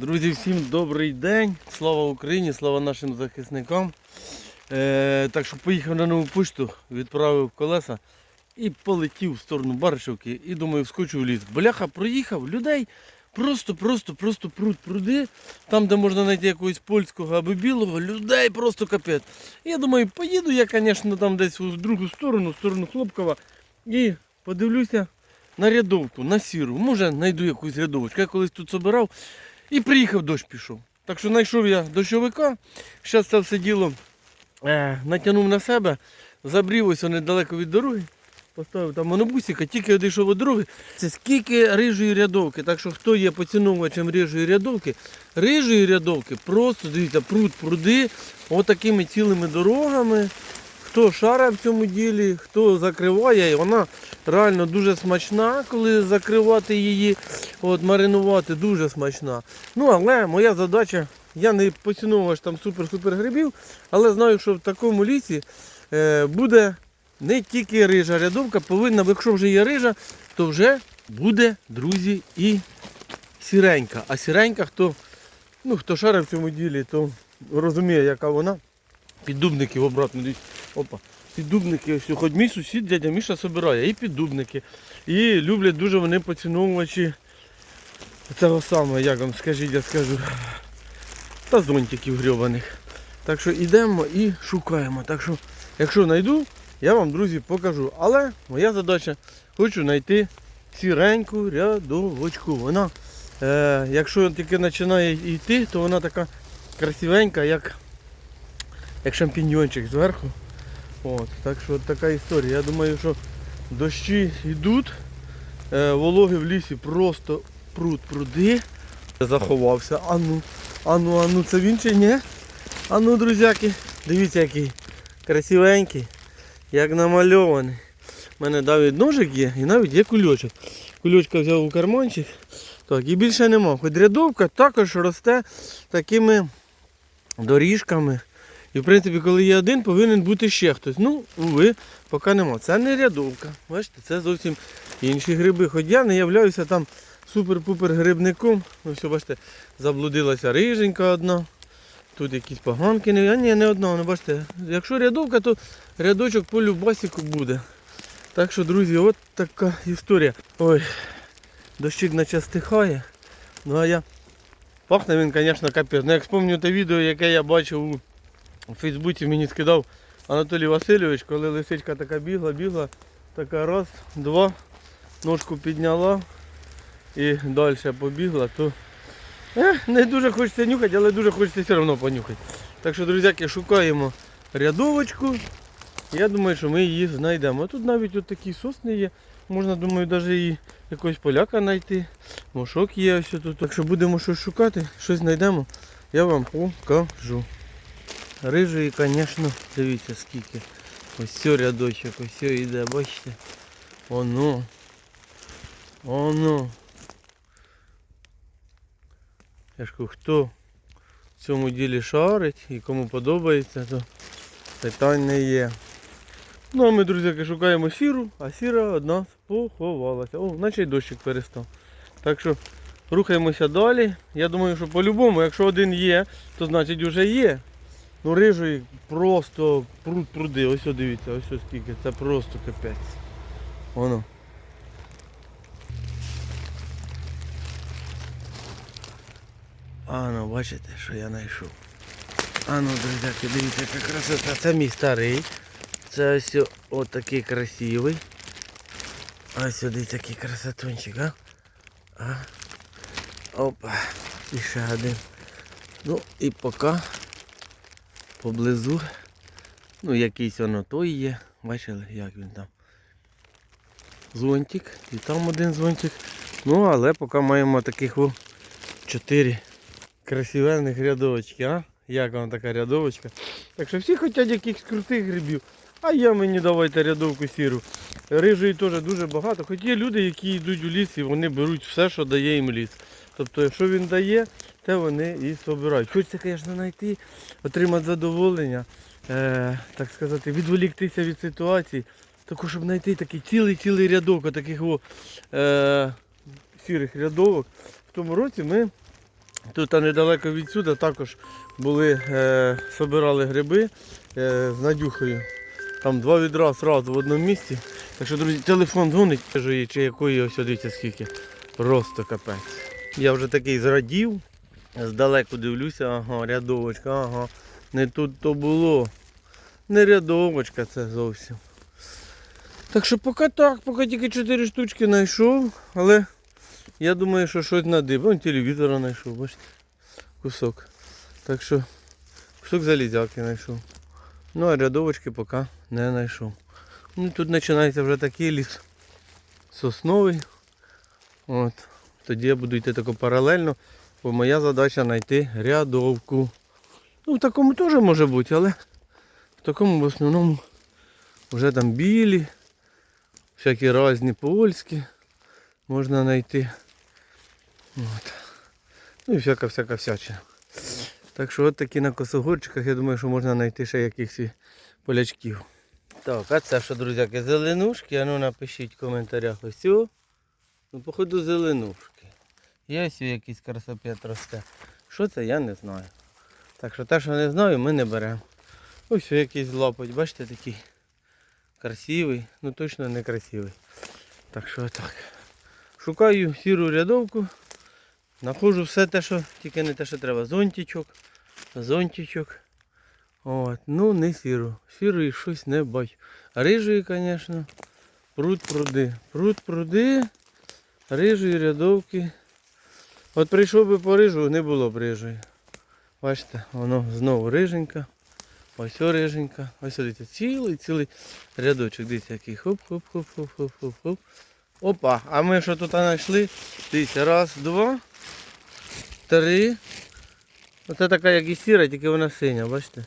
Друзі, всім добрий день. Слава Україні, слава нашим захисникам. Е, так що поїхав на нову пошту, відправив колеса і полетів в сторону Баришівки. І думаю, вскочу в ліс. Бляха проїхав, людей просто, просто, просто пруд пруди. Там, де можна знайти якогось польського або білого, людей просто капець. Я думаю, поїду я, звісно, там десь в другу сторону, в сторону Хлопкова. І подивлюся на рядовку, на сіру. Може, знайду якусь рядовочку. Я колись тут собирав і приїхав, дощ пішов. Так що знайшов я дощовика. Зараз це все діло е, натягнув на себе, забрів ось недалеко від дороги. Поставив там монобусика, тільки одійшов від дороги. Це скільки рижої рядовки. Так що хто є поціновувачем рижої рядовки, рижої рядовки просто дивіться, пруд пруди, отакими цілими дорогами. Хто шара в цьому ділі, хто закриває, і вона реально дуже смачна, коли закривати її, от маринувати дуже смачна. Ну, але моя задача, я не поціновувач там супер-супер грибів, але знаю, що в такому лісі е, буде не тільки рижа рядовка, повинна, якщо вже є рижа, то вже буде, друзі, і сіренька. А сіренька, хто, ну, хто шарив в цьому ділі, то розуміє, яка вона. Піддубників обратно. Опа. Піддубники, ось хоч мій сусід, дядя Міша собирає, і піддубники. І люблять дуже вони поціновувачі цього саме, як вам скажіть, я скажу. Та зонтиків грьобаних. Так що йдемо і шукаємо. Так що, якщо знайду, я вам, друзі, покажу. Але моя задача хочу знайти сіреньку рядовочку. Вона, е, якщо тільки починає йти, то вона така красивенька, як як шампіньйончик зверху. От, так що така історія. Я думаю, що дощі йдуть, е, вологи в лісі просто пруд пруди. Заховався. Ану, ану, ану, це він чи ні? Ану, друзяки, дивіться який красивенький, як намальований. У мене навіть ножик є і навіть є кульочок. Кульочка взяв у карманчик. Так, і більше нема. Хоч рядовка також росте такими доріжками. І в принципі, коли є один, повинен бути ще хтось. Ну, уви, поки нема. Це не рядовка. Бачите, це зовсім інші гриби. Хоч я не являюся там супер-пупер грибником. Ну все, бачите, заблудилася риженька одна. Тут якісь поганки, а ні, не одна, ну бачите. Якщо рядовка, то рядочок по любасіку буде. Так що, друзі, от така історія. Ой, дощик наче стихає. Ну а я. Пахне він, звісно, капець. Ну як спомню те відео, яке я бачив у у Фейсбуці мені скидав Анатолій Васильович, коли лисичка така бігла, бігла, така раз, два, ножку підняла і далі побігла, то е, не дуже хочеться нюхати, але дуже хочеться все одно понюхати. Так що, друзяки, шукаємо рядовочку. Я думаю, що ми її знайдемо. Тут навіть от такі сосни є. Можна, думаю, навіть і якогось поляка знайти. Мошок є ось тут. Так що будемо щось шукати, щось знайдемо, я вам покажу. Рижої, звісно, дивіться скільки. Ось все рядочок, ось все йде, бачите. Оно. Оно. Я ж кажу, хто в цьому ділі шарить і кому подобається, то питань не є. Ну а ми, друзі, шукаємо сіру, а сіра одна поховалася. О, наче й дощик перестав. Так що рухаємося далі. Я думаю, що по-любому, якщо один є, то значить вже є. Ну рижий просто пруд пруди. Ось о, дивіться, ось ось скільки. Це просто капець. Воно. А ну бачите, що я знайшов. А ну, друзяки, дивіться, яка красота. Це мій старий. Це ось о- отакий красивий. Ось сюди такий красотунчик, а? а? Опа. І ще один. Ну і поки поблизу. Ну, якийсь воно той є. Бачили, як він там. Зонтик. І там один зонтик. Ну, але поки маємо таких о, чотири красивенних рядовочки, а? Як вам така рядовочка? Так що всі хочуть якихось крутих грибів. А я мені давайте рядовку сіру. Рижої теж дуже багато. Хоч є люди, які йдуть у ліс і вони беруть все, що дає їм ліс. Тобто, якщо він дає, те вони і збирають. Хочеться, звісно, знайти, отримати задоволення, е, так сказати, відволіктися від ситуації. Також, щоб знайти такий цілий-цілий рядок таких е, сірих рядовок. В тому році ми Тут а недалеко відсюди також були, е, собирали гриби е, з Надюхою. Там два відра одразу в одному місці. Так що, друзі, телефон дзвонить, кажу їй, чи якої ось дивіться скільки. Просто капець. Я вже такий зрадів. Здалеку дивлюся, ага, рядовочка, ага. Не тут то було. Не рядовочка це зовсім. Так що поки так, поки тільки 4 штучки знайшов, але я думаю, що щось надиб. Вон телевізора знайшов, бачите. Кусок. Так що кусок залізяки знайшов. Ну а рядовочки поки не знайшов. Ну тут починається вже такий ліс сосновий. От. Тоді я буду йти тако паралельно, бо моя задача знайти рядовку. Ну в такому теж може бути, але в такому в основному вже там білі, всякі різні польські можна знайти. От. Ну і всяка всяка всячина. Так що от такі на косогорчиках, я думаю, що можна знайти ще якихось полячків. Так, а це що, друзяки, зеленушки, а ну напишіть в коментарях ось цього. Ну, походу, зеленушки. Є ось якийсь красопет росте. Що це, я не знаю. Так що те, що не знаю, ми не беремо. Ось якийсь лапоть, бачите, такий красивий, ну точно не красивий. Так що так. Шукаю сіру рядовку. Находжу все те, що тільки не те, що треба. Зонтичок, зонтичок. От, ну не сіру. Сірої щось не бачу. Рижої, звісно, пруд пруди. Пруд пруди, рижої рядовки. От прийшов би по рижу, не було б рижої. Бачите, воно знову риженька. Ось риженька. Ось дивіться, цілий цілий рядочок. Дивіться, який хоп-хоп-хоп-хоп-хоп-хоп-хоп. Опа, а ми що тут знайшли? Дивіться, раз, два, три. Оце така, як і сіра, тільки вона синя, бачите?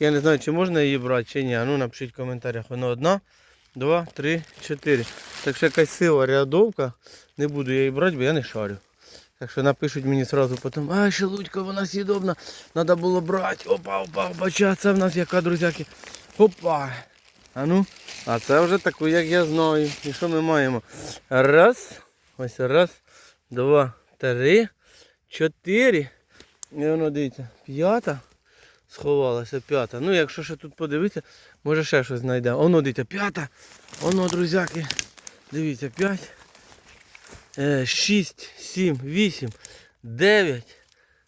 Я не знаю, чи можна її брати, чи ні. Ну напишіть в коментарях. Воно одна, два, три, чотири. Так що якась сила рядовка. Не буду я її брати, бо я не шарю. Так що напишуть мені одразу потім, а шелудька, вона сідобна, треба було брати. Опа, опа, бача, це в нас яка, друзяки. Опа. А ну, а це вже таку, як я знаю. І що ми маємо? Раз, ось раз, два, три, чотири. І воно дивіться, п'ята. Сховалася п'ята. Ну, якщо ще тут подивитися, може ще щось знайдемо. Воно дивіться, п'ята. Воно, друзяки. Дивіться, п'ять. Е, шість, сім, вісім, дев'ять,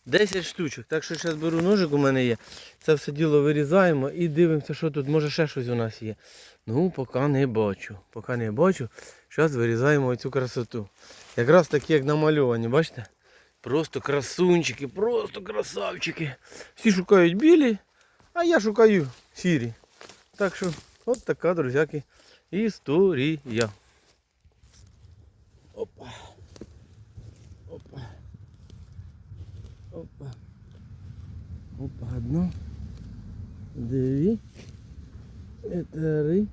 десять штучок. Так що зараз беру ножик, у мене є. Це все діло вирізаємо і дивимося, що тут. Може ще щось у нас є. Ну, поки не бачу. Поки не бачу. Зараз вирізаємо оцю красоту. Якраз такі, як намальовані, бачите? Просто красунчики, просто красавчики. Всі шукають білі, а я шукаю сірі. Так що, от така, друзяки, історія. Опа. Опа. Опа. Опа, одно. Дві. Три.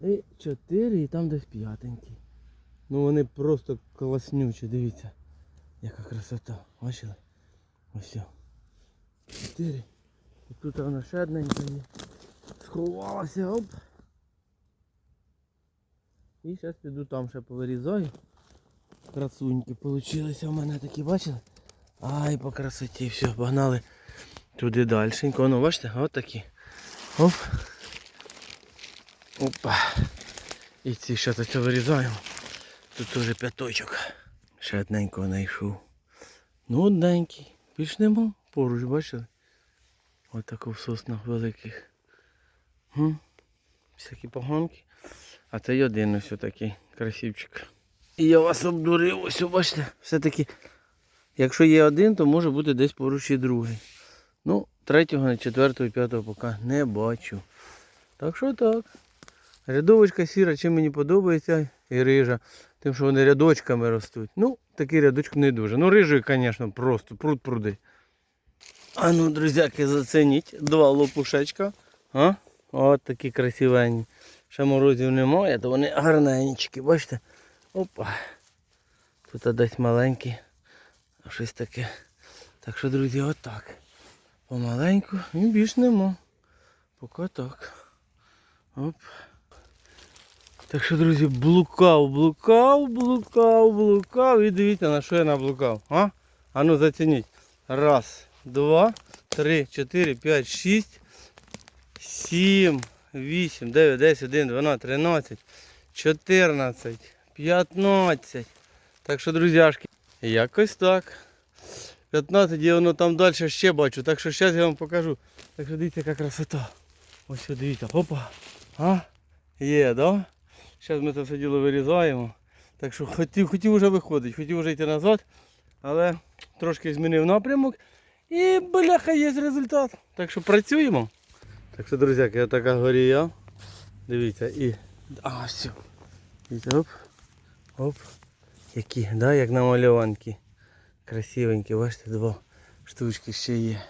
І чотири, і там десь п'ятенький. Ну вони просто класнючі, дивіться. Яка красота. Бачили? Ось. все. Чотири. І тут вона ще одненька є. Сховалася, оп. І зараз піду там ще повирізаю. Красуньки получилися у мене такі, бачили? Ай, по красоті, все, погнали туди далі. Ну, бачите, от такі. Оп. Опа. І ці ще це вирізаємо. Тут теж п'яточок. Ще одненького знайшов. Ну, одненький. Більш. Поруч, бачили? Ось тако в соснах великих. Хм. Всякі поганки. А це й один ось такий красивчик. І я вас обдурив, ось бачите, все-таки, якщо є один, то може бути десь поруч і другий. Ну, третього, четвертого, п'ятого поки не бачу. Так що так. Рядовочка сіра, чим мені подобається, і рижа, тим, що вони рядочками ростуть. Ну, такий рядочок не дуже. Ну, рижою, звісно, просто пруд пруди. А ну, друзяки, зацініть. Два лопушечка. А? От такі красивенні. Ще морозів немає, то вони гарненькі, бачите? Опа. Тут десь маленькі. А щось таке. Так що, друзі, отак. Помаленьку і більш нема. Поки так. Оп. Так що, друзі, блукав, блукав, блукав, блукав. І дивіться, на що я наблукав. А? А ну зацініть. Раз, два, три, чотири, п'ять, шість, сім, вісім, дев'ять, десять, один, дванадцять, тринадцять, чотирнадцять, п'ятнадцять. Так що, друзяшки, якось так. 15 я воно там далі ще бачу. Так що зараз я вам покажу. Так що дивіться, яка красота. Ось дивіться. Опа. А? Є, да? Зараз ми це все діло вирізаємо. Так що хотів, хотів вже виходити, хотів вже йти назад, але трошки змінив напрямок. І бляха є результат. Так що працюємо. Так що, друзяки, така горія. Дивіться, і. А, все. Дивіться, оп. Оп. Які, да, як намальованки. Красивенькі, бачите, два штучки ще є.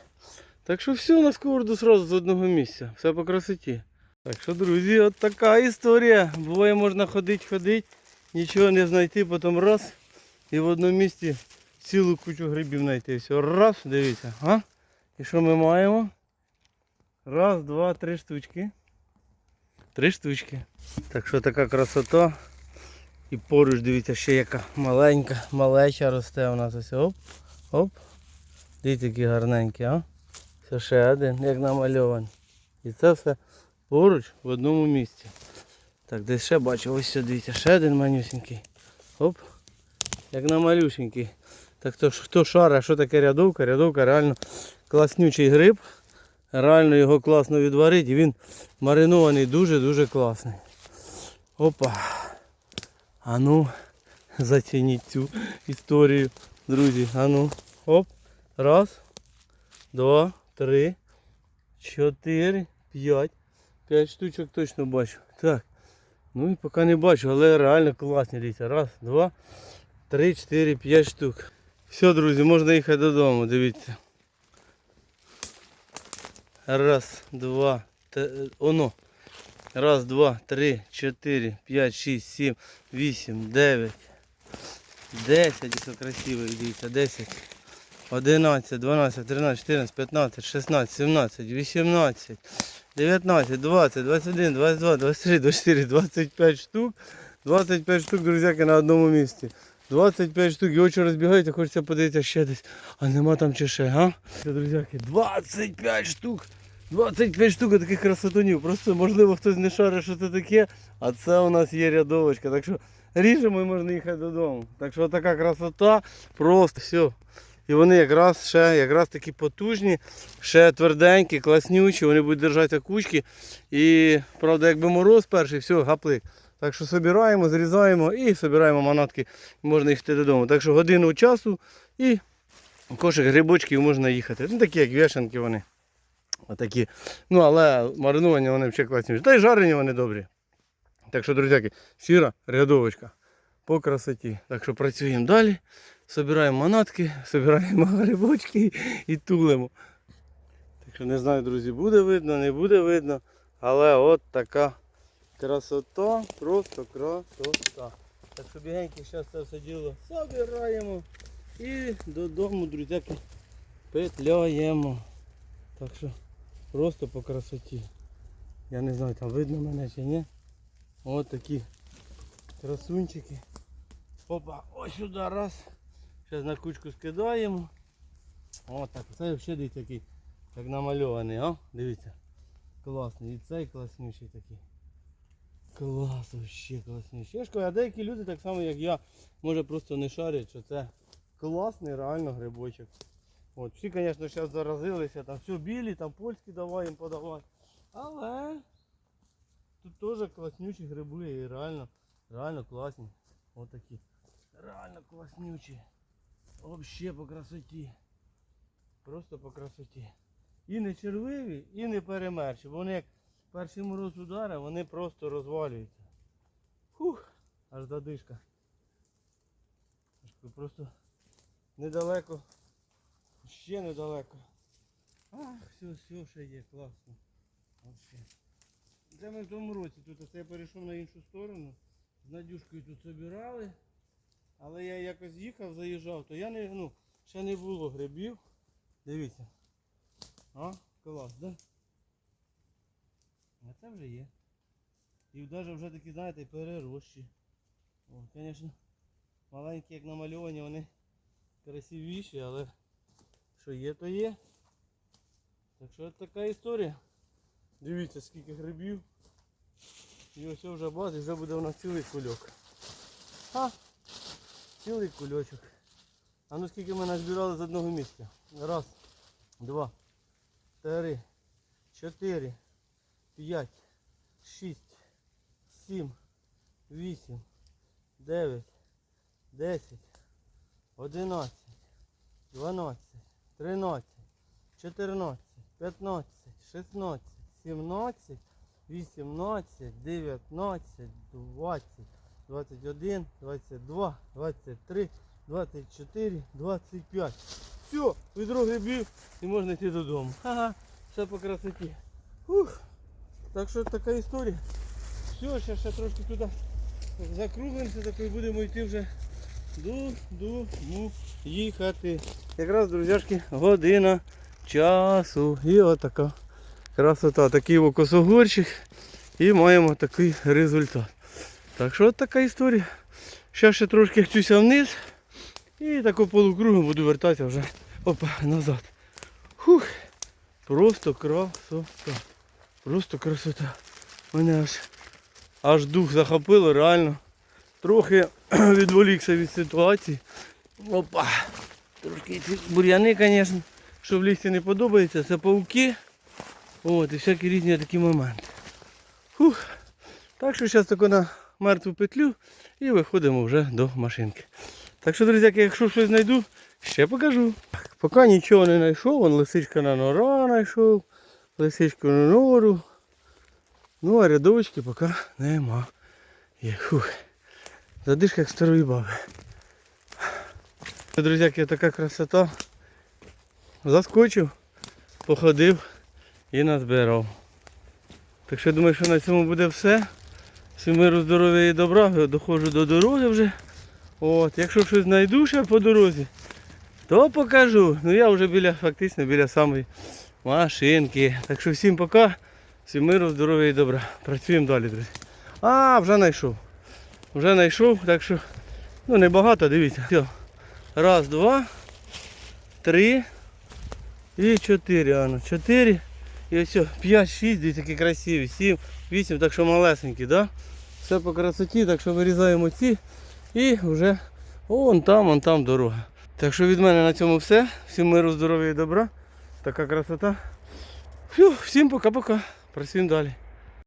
Так що все на сковороду сразу з одного місця. Все по красоті. Так що, друзі, от така історія. Буває можна ходити, ходити, нічого не знайти, потім раз. І в одному місці цілу кучу грибів знайти. Все, раз, дивіться. А? І що ми маємо? Раз, два, три штучки. Три штучки. Так що така красота. І поруч, дивіться, ще яка маленька, малеча росте у нас ось. Оп, оп. Дивіться, які гарненькі, а? Це ще один, як намальований. І це все поруч в одному місці. Так, десь ще бачу, ось дивіться, ще один манюсенький. Оп. Як намалюсенький. Так то хто шара, що таке рядовка? Рядовка реально класнючий гриб. Реально його класно відварити. і Він маринований дуже-дуже класний. Опа. А ну, зацініть цю історію, друзі. А ну, оп. Раз, два, три, чотири, п'ять. П'ять штучок точно бачу. Так. Ну і поки не бачу, але реально класні дивіться. Раз, два, три, чотири, п'ять штук. Все, друзі, можна їхати додому, дивіться. Раз, два, те- оно. Раз, два, три, чотири, п'ять, шість, сім, вісім, дев'ять, десять, це красиво, дивіться, десять, одинадцять, дванадцять, тринадцять, чотирнадцять, п'ятнадцять, шістнадцять, сімнадцять, вісімнадцять, дев'ятнадцять, двадцять, двадцять один, двадцять два, двадцять три, двадцять чотири, двадцять п'ять штук. 25 штук, друзяки, на одному місці. 25 штук, і очі розбігаються, хочеться подивитися ще десь. А нема там чи ще, а? Друзяки, 25 штук. 25 штук таких красотунів. Просто можливо хтось не шарить, що це таке, а це у нас є рядовочка. Так що ріжемо і можна їхати додому. Так що така красота, просто все. І вони якраз ще якраз такі потужні, ще тверденькі, класнючі, вони будуть держатися кучки. І правда, якби мороз перший, все, гаплик. Так що збираємо, зрізаємо і збираємо манатки, можна їхати додому. Так що годину часу і кошик грибочків можна їхати. Ну такі як вішанки вони. Отакі. Ну, але мариновані вони ще класні. Та й жарені вони добрі. Так що, друзяки, сіра рядовочка по красоті. Так що працюємо далі. Собираємо манатки, собираємо грибочки і тулимо. Так що не знаю, друзі, буде видно, не буде видно. Але от така красота, просто красота. Так що бігеньки зараз це все діло собираємо і додому, друзяки, петляємо. Так що просто по красоті. Я не знаю, там видно мене чи ні. Ось такі красунчики. Опа, ось сюди раз. Зараз на кучку скидаємо. О, так, це взагалі такий, як намальований, а? Дивіться. Класний. І цей класніший такий. Клас, вообще класніший. Я а деякі люди, так само як я, може просто не шарять, що це класний реально грибочок. От, всі, звісно, зараз заразилися, там все білі, там польські давай їм подавай. Але тут теж класнючі гриби і реально, реально класні. Ось такі. Реально класнючі. Вообще по красоті. Просто по красоті. І не червиві, і не перемерші. Бо вони як перший мороз удари, вони просто розвалюються. Фух, аж задишка. Просто недалеко. Ще недалеко. Ах, все, все ще є, класно. Вообще. Це ми в тому році тут оце я перейшов на іншу сторону. З Надюшкою тут собирали. Але я якось їхав, заїжджав, то я не, ну, ще не було грибів. Дивіться. А, клас, да? А це вже є. І навіть вже такі, знаєте, перерощі. Звісно, маленькі, як намальовані, вони красивіші, але що є, то є. Так що от така історія. Дивіться скільки грибів. І ось вже баз, і вже буде у нас цілий кульок. Ха! Цілий кульочок. А ну скільки ми назбирали з одного місця? Раз, два, три, чотири, п'ять, шість, сім, вісім, дев'ять, десять, одинадцять, дванадцять, тринадцять, чотирнадцять, п'ятнадцять, шістнадцять, сімнадцять, вісімнадцять, дев'ятнадцять, двадцять, двадцять один, двадцять два, двадцять три, двадцять чотири, двадцять п'ять. Все, відро грибів і можна йти додому. Ага, все по красоті. Ух. Так що така історія. Все, ще, ще трошки туди закруглимося, так і будемо йти вже додому їхати. Якраз, друзяшки, година часу. І отака красота. Такий о косогорчик. І маємо такий результат. Так що от така історія. Зараз ще трошки вчуся вниз. І тако полукругом буду вертатися вже опа, назад. Фух. Просто красота. Просто красота. Мене аж аж дух захопило, реально. Трохи відволікся від ситуації. Опа. Трошки бур'яни, звісно, що в лісі не подобається, це пауки. От, і всякі різні такі моменти. Фух. Так що зараз тако на мертву петлю і виходимо вже до машинки. Так що, друзі, якщо щось знайду, ще покажу. Поки нічого не знайшов, вон лисичка на нора знайшов, лисичку на нору. Ну а рядовочки поки нема. Є. Фух. Задишка як старої баби. Друзяки, така красота. Заскочив, походив і назбирав. Так що я думаю, що на цьому буде все. Всім миру, здоров'я і добра. Я доходжу до дороги вже. От, якщо щось знайду ще по дорозі, то покажу. Ну я вже біля, фактично біля самої машинки. Так що всім пока. Всім миру, здоров'я і добра. Працюємо далі, друзі. А, вже знайшов. Вже знайшов, так що ну небагато, дивіться. Все. Раз, два, три і чотири. Ано. Чотири. І ось. П'ять, шість, дивіться, які красиві. Сім, вісім, так що малесенькі, да? Все по красоті, так що вирізаємо ці. І вже вон там, вон там дорога. Так що від мене на цьому все. Всім миру, здоров'я і добра. Така красота. Фью, всім пока-пока. Працюємо далі.